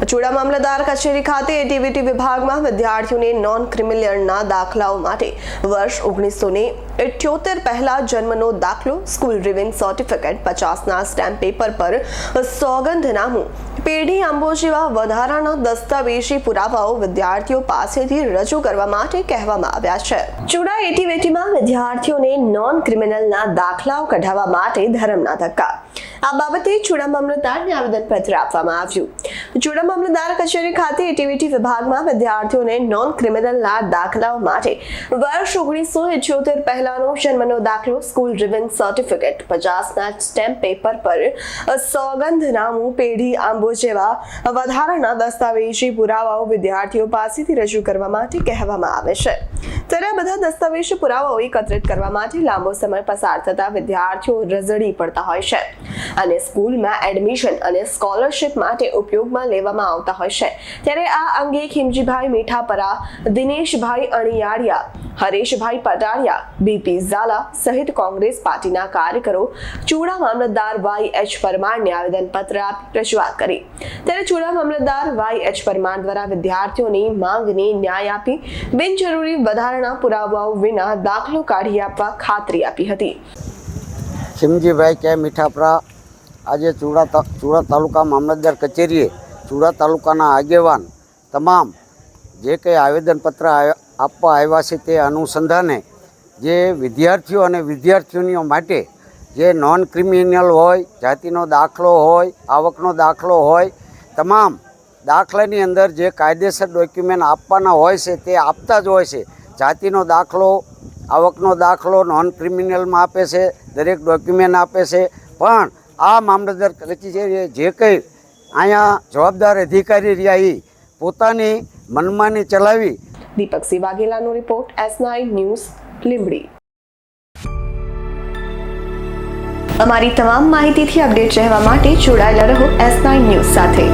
ચૂડા મામલતદાર કચેરી ખાતે એટીવીટી વિભાગમાં વિદ્યાર્થીઓને નોન ક્રિમિનલના દાખલાઓ માટે વર્ષ ઓગણીસો ને ઇઠ્યોતેર પહેલા જન્મનો દાખલો સ્કૂલ રિવિંગ સર્ટિફિકેટ પચાસના સ્ટેમ્પ પેપર પર સોગંધનામું. પેઢી આંબો જેવા વધારાના દસ્તાવેજી પુરાવાઓ વિદ્યાર્થીઓ પાસેથી રજૂ કરવા માટે કહેવામાં આવ્યા છે. ચૂડા એટીવેટીમાં વિદ્યાર્થીઓને નોન ક્રિમિનલના દાખલાઓ કઢાવવા માટે ધરમના ધક્કા. આ બાબતે ચૂડા મામલતદારને આવેદનપત્ર આપવામાં આવ્યું. ચૂડા મામલતદાર કચેરી ખાતે એટીવીટી વિભાગમાં વિદ્યાર્થીઓને નોન ક્રિમિનલના દાખલાઓ માટે વર્ષ ઓગણીસો ઇઠ્યોતેર પહેલાનો જન્મનો દાખલો સ્કૂલ રિવન સર્ટિફિકેટ પચાસના સ્ટેમ્પ પેપર પર સોગંધનામું પેઢી આંબો જેવા વધારાના દસ્તાવેજી પુરાવાઓ વિદ્યાર્થીઓ પાસેથી રજૂ કરવા માટે કહેવામાં આવે છે. ત્યારે આ બધા દસ્તાવેજ પુરાવાઓ એકત્રિત કરવા માટે લાંબો સમય પસાર થતા વિદ્યાર્થીઓ રઝળી પડતા હોય છે અને સ્કૂલમાં એડમિશન અને સ્કોલરશિપ માટે ઉપયોગમાં લેવામાં આવતા હોય છે. ત્યારે આ અંગે ખીમજીભાઈ મીઠાપરા, દિનેશભાઈ અણિયાળિયા હરેશભાઈ પટારિયા બીપી ઝાલા સહિત કોંગ્રેસ પાર્ટીના કાર્યકરો ચૂડા મામલતદાર વાય એચ પરમારને આવેદનપત્ર આપી રજૂઆત કરી. ત્યારે ચૂડા મામલતદાર વાય એચ પરમાર દ્વારા વિદ્યાર્થીઓની માંગને ન્યાય આપી, બિનજરૂરી વધારાના પુરાવાઓ વિના દાખલો કાઢી આપવા ખાતરી આપી હતી. સિમજીભાઈ કે મીઠાપરા આજે ચૂડા ચૂડા તાલુકા મામલતદાર કચેરીએ ચૂડા તાલુકાના આગેવાન તમામ જે કંઈ આવેદનપત્ર આપવા આવ્યા છે તે અનુસંધાને જે વિદ્યાર્થીઓ અને વિદ્યાર્થીનીઓ માટે જે નોન ક્રિમિનલ હોય, જાતિનો દાખલો હોય, આવકનો દાખલો હોય, તમામ દાખલાની અંદર જે કાયદેસર ડોક્યુમેન્ટ આપવાના હોય છે તે આપતા જ હોય છે. જાતિનો દાખલો, આવકનો દાખલો નોન ક્રિમિનલમાં આપે છે, દરેક ડોક્યુમેન્ટ આપે છે. પણ આ મામલતદાર કચેરીએ જે કંઈ અહીંયા જવાબદાર અધિકારી રહ્યા એ પોતાની મનમાની ચલાવી દીપકસિંહ વાઘેલાનો રિપોર્ટ એસ ન્યૂઝ લીંબડી. અમારી તમામ માહિતીથી અપડેટ રહેવા માટે જોડાયેલા રહો એસ નાઇન ન્યૂઝ સાથે.